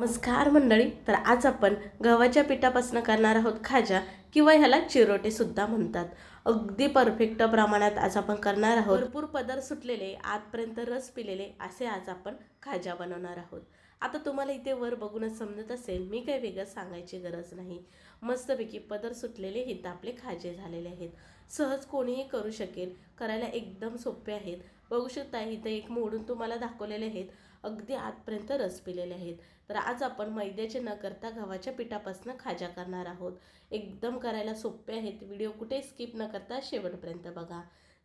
नमस्कार मंडळी. तर आज आपण गव्हाच्या पिठापासून करणार आहोत खाजा किंवा ह्याला चिरोटे सुद्धा म्हणतात. अगदी परफेक्ट प्रमाणात आज आपण करणार आहोत. भरपूर पदर सुटलेले आजपर्यंत रस पिलेले असे आज आपण खाजा बनवणार आहोत. आता तुम्हाला इथे वर बघूनच समजत असेल मी काही वेगळं सांगायची गरज नाही. मस्तपैकी पदर सुटलेले इथं आपले खाजे झालेले आहेत. सहज कोणीही करू शकेल करायला एकदम सोपे आहेत. बघू शकता इथं एक मोडून तुम्हाला दाखवलेले आहेत. अगदी आतपर्यंत रस पिलेले आहेत. तर आज आपण मैद्याचे न करता गव्हाच्या पिठापासून खाजा करणार आहोत. एकदम करायला सोपे आहेत. व्हिडिओ कुठे स्किप न करता शेवटपर्यंत बघा.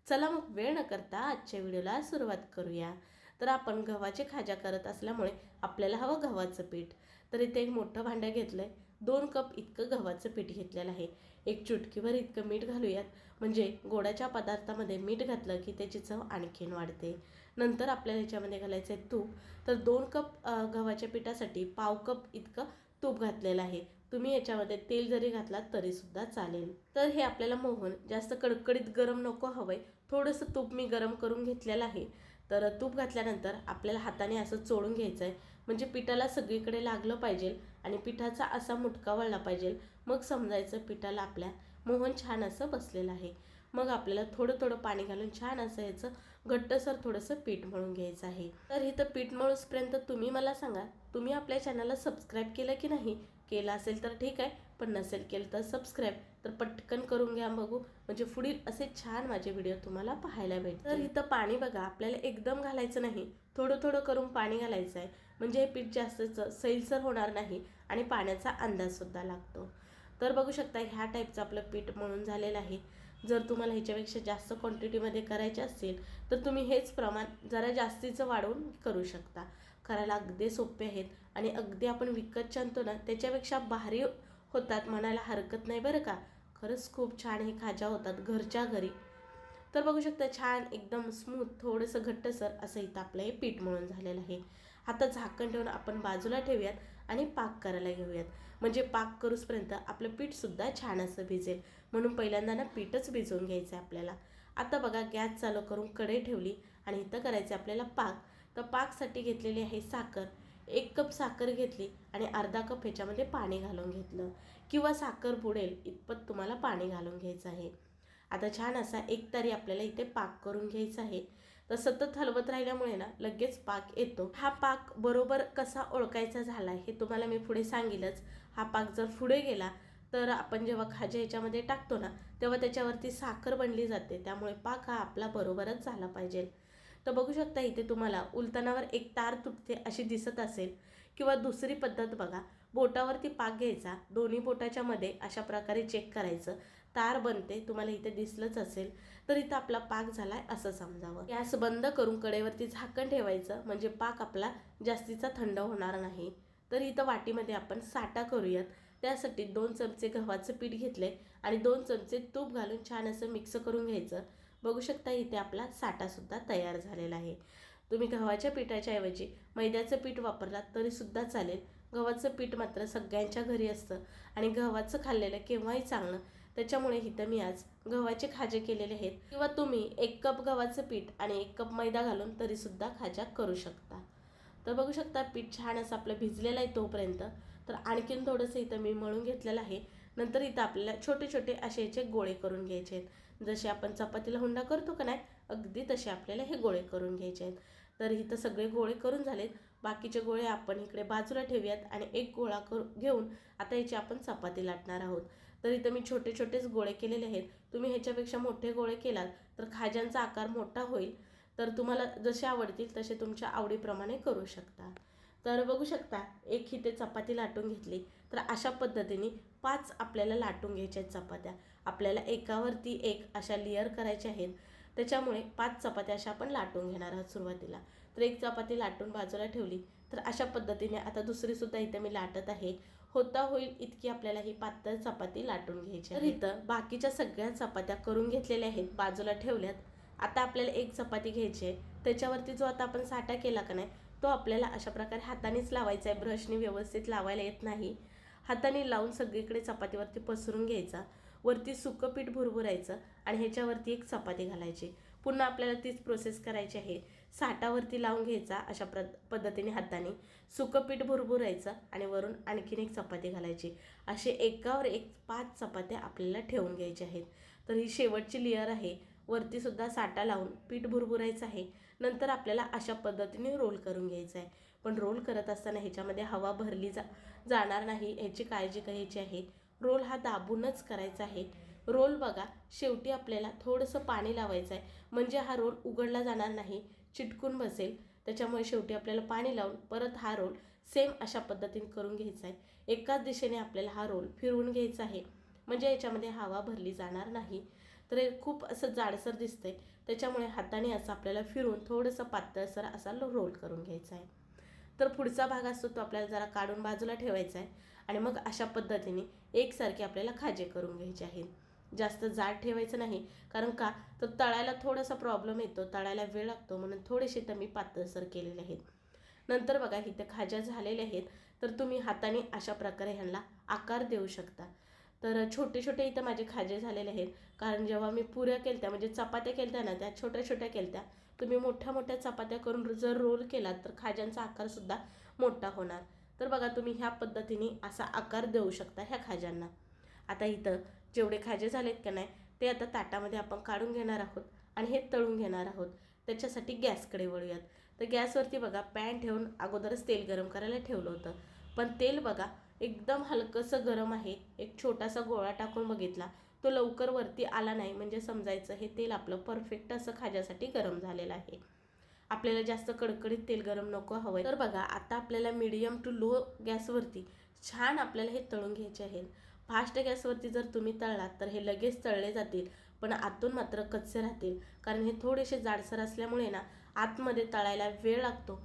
चला मग वेळ न करता आजच्या व्हिडिओला सुरुवात करूया. तर आपण गव्हाचे खाजा करत असल्यामुळे आपल्याला हवं गव्हाचं पीठ. तर इथे एक मोठं भांडं घेतलं आहे दोन कप इतकं गव्हाचं पीठ घेतलेलं आहे. एक चुटकीभर इतकं मीठ घालूयात. म्हणजे गोडाच्या पदार्थामध्ये मीठ घातलं की त्याची चव आणखीन वाढते. नंतर आपल्याला याच्यामध्ये घालायचं आहे तूप. तर दोन कप गव्हाच्या पिठासाठी पाव कप इतकं तूप घातलेलं आहे. तुम्ही याच्यामध्ये तेल जरी घातलात तरीसुद्धा चालेल. तर हे आपल्याला मोहन जास्त कडकडीत गरम नको हवंय. थोडंसं तूप मी गरम करून घेतलेलं आहे. तर तूप घातल्यानंतर आपल्याला हाताने असं चोळून घ्यायचं आहे म्हणजे पिठाला सगळीकडे लागलं पाहिजे आणि पिठाचा असा मुटका वळला पाहिजे. मग समजायचं पिठाला आपल्या मोहन छान असं बसलेलं आहे. मग आपल्याला थोडं थोडं पाणी घालून छान असं याचं घट्टसर थोडंसं पीठ मळून घ्यायचं आहे. तर इथं पीठ मळूसपर्यंत तुम्ही मला सांगा तुम्ही आपल्या चॅनलला सबस्क्राईब केलं की नाही? केलं असेल तर ठीक आहे पण नसेल केलं तर सबस्क्राईब. तर पटकन करून घ्या बघू. म्हणजे पुढील असे छान माझे व्हिडिओ तुम्हाला पाहायला भेटतील. तर इथं पाणी बघा आपल्याला एकदम घालायचं नाही. थोडं थोडं करून पाणी घालायचं आहे. म्हणजे हे पीठ जास्त सैलसर होणार नाही आणि पाण्याचा अंदाजसुद्धा लागतो. तर बघू शकता ह्या टाईपचं आपलं पीठ मळून झालेलं आहे. जर तुम्हाला ह्याच्यापेक्षा जास्त क्वांटिटीमध्ये करायचे असेल तर तुम्ही हेच प्रमाण जरा जास्तीचं वाढवून करू शकता. करायला अगदी सोपे आहेत आणि अगदी आपण विकत आणतो ना त्याच्यापेक्षा भारी होतात म्हणायला हरकत नाही बरं का. खरंच खूप छान हे खाजा होतात घरच्या घरी. तर बघू शकता छान एकदम स्मूथ थोडंसं घट्टसर असं इथं आपलं हे पीठ मळून झालेलं आहे. आता झाकण ठेवून आपण बाजूला ठेवूयात आणि पाक करायला घेऊयात. म्हणजे पाक करूसपर्यंत आपलं पीठसुद्धा छान असं भिजेल. म्हणून पहिल्यांदा ना पीठच भिजवून घ्यायचं आहे आपल्याला. आता बघा गॅस चालू करून कढई ठेवली आणि इथं करायचं आपल्याला पाक. तर पाकसाठी घेतलेली आहे साखर. एक कप साखर घेतली आणि अर्धा कप ह्याच्यामध्ये पाणी घालून घेतलं. किंवा साखर बुडेल इतपत तुम्हाला पाणी घालून घ्यायचं आहे. आता छान असा एक तारी आपल्याला इथे पाक करून घ्यायचा आहे. तर सतत हलवत राहिल्यामुळे ना लगेच पाक येतो. हा पाक बरोबर कसा ओळखायचा झाला हे तुम्हाला मी पुढे सांगेलच. हा पाक जर पुढे गेला तर आपण जेव्हा खाज्या ह्याच्यामध्ये टाकतो ना तेव्हा त्याच्यावरती साखर बनली जाते. त्यामुळे पाक हा आपला बरोबरच झाला पाहिजे. तर बघू शकता इथे तुम्हाला उलतानावर एक तार तुटते अशी दिसत असेल. किंवा दुसरी पद्धत बघा बोटावरती पाक घ्यायचा दोन्ही बोटाच्या मध्ये अशा प्रकारे चेक करायचं. तार बनते तुम्हाला इथे दिसलंच असेल तर इथं आपला पाक झालाय असं समजावं. गॅस बंद करून कडेवरती झाकण ठेवायचं म्हणजे पाक आपला जास्तीचा थंड होणार नाही. तर इथं वाटीमध्ये आपण साठा करूयात. त्यासाठी दोन चमचे गव्हाचं पीठ घेतले आणि दोन चमचे तूप घालून छान असं मिक्स करून घ्यायचं. बघू शकता इथे आपला साठासुद्धा तयार झालेला आहे. तुम्ही गव्हाच्या पिठाच्या ऐवजी मैद्याचं पीठ वापरलात तरीसुद्धा चालेल. गव्हाचं पीठ मात्र सगळ्यांच्या घरी असतं आणि गव्हाचं खाल्लेलं केव्हाही चांगलं. त्याच्यामुळे इथं मी आज गव्हाचे खाजे केलेले आहेत. किंवा तुम्ही एक कप गव्हाचं पीठ आणि एक कप मैदा घालून तरीसुद्धा खाजा करू शकता. तर बघू शकता पीठ छान असं आपलं भिजलेलं आहे तोपर्यंत. तर आणखीन थोडंसं इथं मी मळून घेतलेलं आहे. नंतर इथं आपल्याला छोटे छोटे असे याचे गोळे करून घ्यायचे आहेत. जसे आपण चपातीला हुंडा करतो का नाही अगदी तसे आपल्याला हे गोळे करून घ्यायचे आहेत. तर इथं सगळे गोळे करून झालेत. बाकीचे गोळे आपण इकडे बाजूला ठेवूयात आणि एक गोळा करू घेऊन आता याची आपण चपाती लाटणार आहोत. तर इथं मी छोटे छोटेच गोळे केलेले आहेत. तुम्ही ह्याच्यापेक्षा मोठे गोळे केलात तर खाज्यांचा आकार मोठा होईल. तर तुम्हाला जसे आवडतील तसे तुमच्या आवडीप्रमाणे करू शकता. तर बघू शकता एक इथे चपाती लाटून घेतली. तर अशा पद्धतीने पाच आपल्याला लाटून घ्यायच्या आहेत चपात्या. आपल्याला एकावरती एक अशा लेअर करायच्या आहेत. त्याच्यामुळे पाच चपात्या अशा आपण लाटून घेणार आहोत सुरुवातीला. तर एक चपाती लाटून बाजूला ठेवली. तर अशा पद्धतीने आता दुसरीसुद्धा इथे मी लाटत आहे. होता होईल इतकी आपल्याला ही पातळ चपाती लाटून घ्यायची आहे. तर इथं बाकीच्या सगळ्या चपात्या करून घेतलेल्या आहेत बाजूला ठेवल्यात. आता आपल्याला एक चपाती घ्यायची आहे. त्याच्यावरती जो आता आपण साठा केला का नाही तो आपल्याला अशा प्रकारे हातानेच लावायचा आहे. ब्रशने व्यवस्थित लावायला येत नाही. हाताने लावून सगळीकडे चपातीवरती पसरून घ्यायचा. वरती सुकं पीठ भुरभुरायचं आणि ह्याच्यावरती एक चपाती घालायची. पुन्हा आपल्याला तीच प्रोसेस करायची आहे. साठावरती लावून घ्यायचा अशा प्र पद्धतीने हाताने. सुकं पीठ भुरभुरायचं आणि वरून आणखीन एक चपाती घालायची. असे एकावर एक पाच चपात्या आपल्याला ठेवून घ्यायच्या आहेत. तर ही शेवटची लेअर आहे. वरतीसुद्धा साठा लावून पीठ भुरभुरायचं आहे. नंतर आपल्याला अशा पद्धतीने रोल करून घ्यायचं आहे. पण रोल करत असताना ह्याच्यामध्ये हवा भरली जा जाणार नाही. ह्याची काळजी घ्यायची आहे. रोल हा दाबूनच करायचा आहे. रोल बघा. शेवटी आपल्याला थोडंसं पाणी लावायचं आहे म्हणजे हा रोल उघडला जाणार नाही चिटकून बसेल. त्याच्यामुळे शेवटी आपल्याला पाणी लावून परत हा रोल सेम अशा पद्धतीने करून घ्यायचा आहे एकाच दिशेने आपल्याला हा रोल फिरवून घ्यायचा आहे म्हणजे याच्यामध्ये हवा भरली जाणार नाही. तर हे खूप असं जाडसर दिसतंय. त्याच्यामुळे हाताने असं आपल्याला फिरून थोडंसं पातळसर असा रोल करून घ्यायचा आहे तर पुढचा भाग असतो तो आपल्याला जरा काढून बाजूला ठेवायचा आहे आणि मग अशा पद्धतीने एकसारखे आपल्याला खाजे करून घ्यायचे आहेत. जास्त जाड ठेवायचं नाही. कारण का? तर तळायला थोडासा प्रॉब्लेम येतो. तळायला वेळ लागतो. म्हणून थोडेसे तर मी पातळसर केलेले आहेत. नंतर बघा इथे खाज्या झालेल्या आहेत. तर तुम्ही हाताने अशा प्रकारे ह्यांना आकार देऊ शकता. तर छोटे छोटे इथं माझे खाजे झालेले आहेत. कारण जेव्हा मी पुऱ्या केलत्या म्हणजे चपात्या केलत्या ना त्या छोट्या छोट्या केलत्या तुम्ही मोठ्या मोठ्या चपात्या करून जर रोल केलात तर खाज्यांचा आकारसुद्धा मोठा होणार. तर बघा तुम्ही ह्या पद्धतीने असा आकार देऊ शकता ह्या खाज्यांना. आता इथं जेवढे खाजे झालेत का नाही ते आता ताटामध्ये आपण काढून घेणार आहोत आणि हे तळून घेणार आहोत. त्याच्यासाठी गॅसकडे वळूयात. तर गॅसवरती बघा पॅन ठेवून अगोदरच तेल गरम करायला ठेवलं होतं. पण तेल बघा एकदम हलकंसं गरम आहे. एक छोटासा गोळा टाकून बघितला. तो लवकर वरती आला नाही. म्हणजे समजायचं हे तेल आपलं परफेक्ट असं खाज्यासाठी गरम झालेलं आहे. आपल्याला जास्त कडकडीत तेल गरम नको हवं तर बघा आता आपल्याला मिडियम टू लो गॅसवरती छान आपल्याला हे तळून घ्यायचे आहे फास्ट गॅसवरती जर तुम्ही तळलात तर हे लगेच तळले जातील पण आतून मात्र कच्चे राहतील. कारण हे थोडेसे जाडसर असल्यामुळे ना आतमध्ये तळायला वेळ लागतो.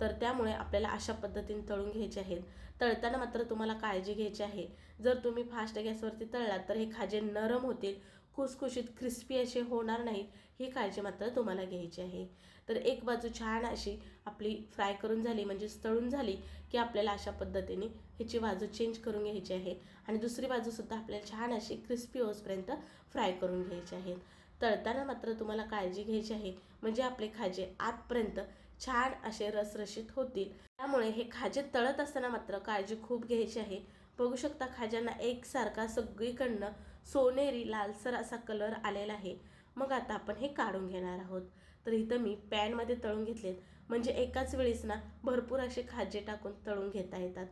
तर त्यामुळे आपल्याला अशा पद्धतीने तळून घ्यायचे आहेत. तळताना मात्र तुम्हाला काळजी घ्यायची आहे. जर तुम्ही फास्ट गॅसवरती तळलात तर हे खाजे नरम होतील. खुसखुशीत क्रिस्पी असे होणार नाहीत. ही काळजी मात्र तुम्हाला घ्यायची आहे. तर एक बाजू छान अशी आपली फ्राय करून झाली म्हणजे तळून झाली की आपल्याला अशा पद्धतीने ह्याची बाजू चेंज करून घ्यायची आहे. आणि दुसरी बाजूसुद्धा आपल्याला छान अशी क्रिस्पी होसपर्यंत फ्राय करून घ्यायची आहेत तळताना मात्र तुम्हाला काळजी घ्यायची आहे म्हणजे आपले खाजे आतपर्यंत छान असे रसरशीत होतील. त्यामुळे हे खाजे तळत असताना मात्र काळजी खूप घ्यायची आहे. बघू शकता खाज्यांना एकसारखा सगळीकडनं सोनेरी लालसर असा कलर आलेला आहे. मग आता आपण हे काढून घेणार आहोत. तर इथं मी पॅनमध्ये तळून घेतलेत. म्हणजे एकाच वेळेस ना भरपूर असे खाजे टाकून तळून घेता येतात.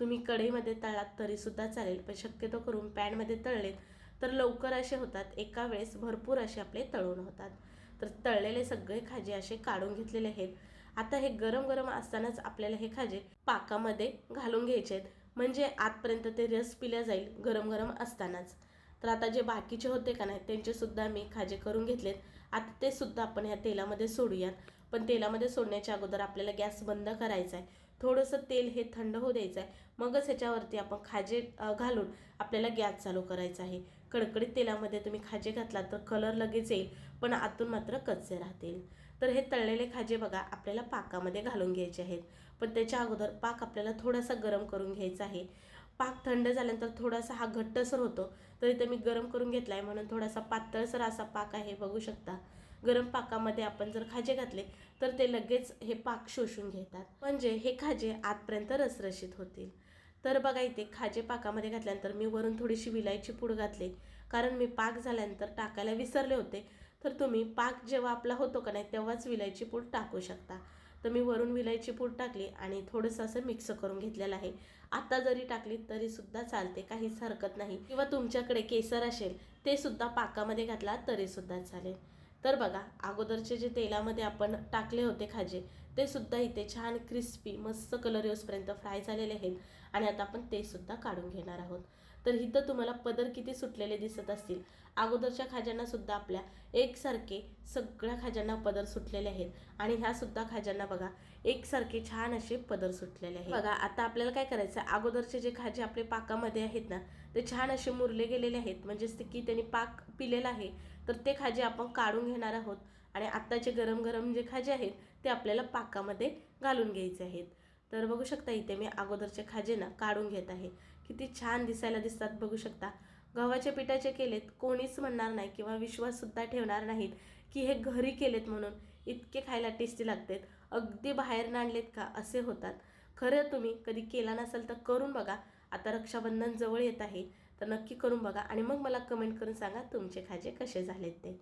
तुम्ही कढईमध्ये तळात तरीसुद्धा चालेल पण शक्यतो करून पॅनमध्ये तळलेत तर लवकर असे होतात एका वेळेस भरपूर असे आपले तळून होतात. तर तळलेले सगळे खाजे असे काढून घेतलेले आहेत. आता हे गरम गरम असतानाच आपल्याला हे खाजे पाकामध्ये घालून घ्यायचे आहेत. म्हणजे आतपर्यंत ते रस पिल्या जाईल गरम गरम असतानाच. तर आता जे बाकीचे होते का नाही त्यांचेसुद्धा मी खाजे करून घेतलेत. आता ते सुद्धा आपण ह्या तेलामध्ये सोडूयात. पण तेलामध्ये सोडण्याच्या अगोदर आपल्याला गॅस बंद करायचा आहे. थोडंसं तेल हे थंड होऊ द्यायचं आहे. मगच ह्याच्यावरती आपण खाजे घालून आपल्याला गॅस चालू करायचा आहे. कडकडीत तेलामध्ये तुम्ही खाजे घातलात तर कलर लगेच येईल पण आतून मात्र कच्चे राहतील. तर हे तळलेले खाजे बघा आपल्याला पाकामध्ये घालून घ्यायचे आहेत. पण त्याच्या अगोदर पाक आपल्याला थोडासा गरम करून घ्यायचा आहे. पाक थंड झाल्यानंतर थोडासा हा घट्टसर होतो. तर इथे मी गरम करून घेतला आहे म्हणून थोडासा पातळसर असा पाक आहे बघू शकता. गरम पाकामध्ये आपण जर खाजे घातले तर ते लगेच हे पाक शोषून घेतात. म्हणजे हे खाजे आतपर्यंत रसरशीत होतील. तर बघा इथे खाजे पाकामध्ये घातल्यानंतर मी वरून थोडीशी विलायची पूड घातली. कारण मी पाक झाल्यानंतर टाकायला विसरले होते. तर तुम्ही पाक जेव्हा आपला होतो का नाही तेव्हाच विलायची पूड टाकू शकता. तर मी वरून विलायची पूड टाकली आणि थोडंसं असं मिक्स करून घेतलेलं आहे. आता जरी टाकली तरी सुद्धा चालते काहीच हरकत नाही. किंवा तुमच्याकडे केसर असेल ते सुद्धा पाकामध्ये घातला तरी सुद्धा चालेल. तर बघा अगोदरचे जे तेलामध्ये आपण टाकले होते खाजे ते सुद्धा इथे छान क्रिस्पी मस्त कलर येऊसपर्यंत फ्राय झालेले आहेत आणि आता आपण ते सुद्धा काढून घेणार आहोत. तर इथं तुम्हाला पदर किती सुटलेले दिसत असतील अगोदरच्या खाज्यांना सुद्धा आपल्या एकसारखे सगळ्या खाज्यांना पदर सुटलेले आहेत. आणि ह्या सुद्धा खाज्यांना बघा एकसारखे छान असे पदर सुटलेले आहेत. बघा आता आपल्याला काय करायचं अगोदरचे जे खाजे आपले पाकामध्ये आहेत ना ते छान असे मुरले गेलेले आहेत. म्हणजेच ते की त्यांनी पाक पिलेला आहे तर ते खाजे आपण काढून घेणार आहोत. आणि आत्ताचे गरम गरम जे खाजे आहेत ते आपल्याला पाकामध्ये घालून घ्यायचे आहेत. तर बघू शकता इथे मी अगोदरचे खाजे ना काढून घेत आहे. किती छान दिसायला दिसतात बघू शकता. गव्हाच्या पिठाचे केलेत कोणीच म्हणणार नाही किंवा विश्वाससुद्धा ठेवणार नाहीत की हे घरी केलेत म्हणून इतके खायला टेस्टी लागतात. अगदी बाहेर आणलेत का? असे होतात. खरं तुम्ही कधी केला नसेल तर करून बघा. आता रक्षाबंधन जवळ येत आहे तर नक्की करून बघा आणि मग मला कमेंट करून सांगा तुमचे खाजे कसे झालेत ते.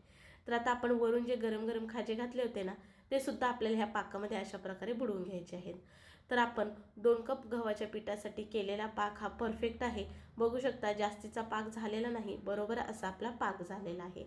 तर आता आपण वरून जे गरम गरम खाजे घातले होते ना ते सुद्धा आपल्याला ह्या पाकामध्ये अशा प्रकारे बुडवून घ्यायचे आहेत. तर आपण दोन कप गव्हाच्या पिठासाठी केलेला पाक हा परफेक्ट आहे. बघू शकता जास्तीचा पाक झालेला नाही बरोबर असा आपला पाक झालेला आहे.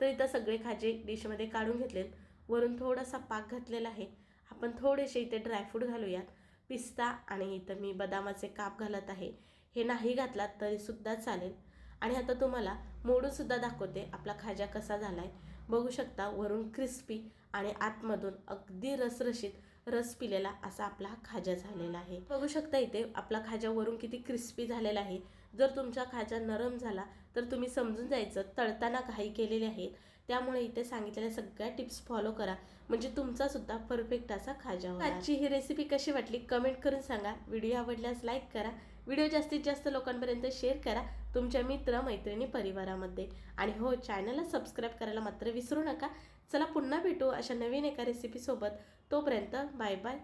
तर इथं सगळे खाजे डिशमध्ये काढून घेतलेत. वरून थोडासा पाक घातलेला आहे. आपण थोडेसे इथे ड्रायफ्रूट घालूयात. पिस्ता आणि इथं मी बदामाचे काप घालत आहे. हे नाही घातलात तरीसुद्धा चालेल. आणि आता तुम्हाला मोडूनसुद्धा दाखवते आपला खाजा कसा झाला आहे बघू शकता वरून क्रिस्पी आणि आतमधून अगदी रसरशीत रस पिलेला असा आपला हा खाजा झालेला आहे. बघू शकता इथे आपला खाजा वरून किती क्रिस्पी झालेला आहे. जर तुमचा खाजा नरम झाला तर तुम्ही समजून जायचं तळताना घाई केलेले आहेत. त्यामुळे इथे सांगितलेल्या सगळ्या टिप्स फॉलो करा. म्हणजे तुमचा सुद्धा परफेक्ट असा खाजा होईल आजची ही रेसिपी कशी वाटली कमेंट करून सांगा. व्हिडिओ आवडल्यास लाईक करा. व्हिडिओ जास्तीत जास्त लोकांपर्यंत शेअर करा. तुमच्या मित्र मैत्रिणी परिवारामध्ये. आणि हो चॅनलला सबस्क्राईब करायला मात्र विसरू नका. चला पुन्हा भेटू अशा नवीन एका रेसिपीसोबत तोपर्यंत बाय बाय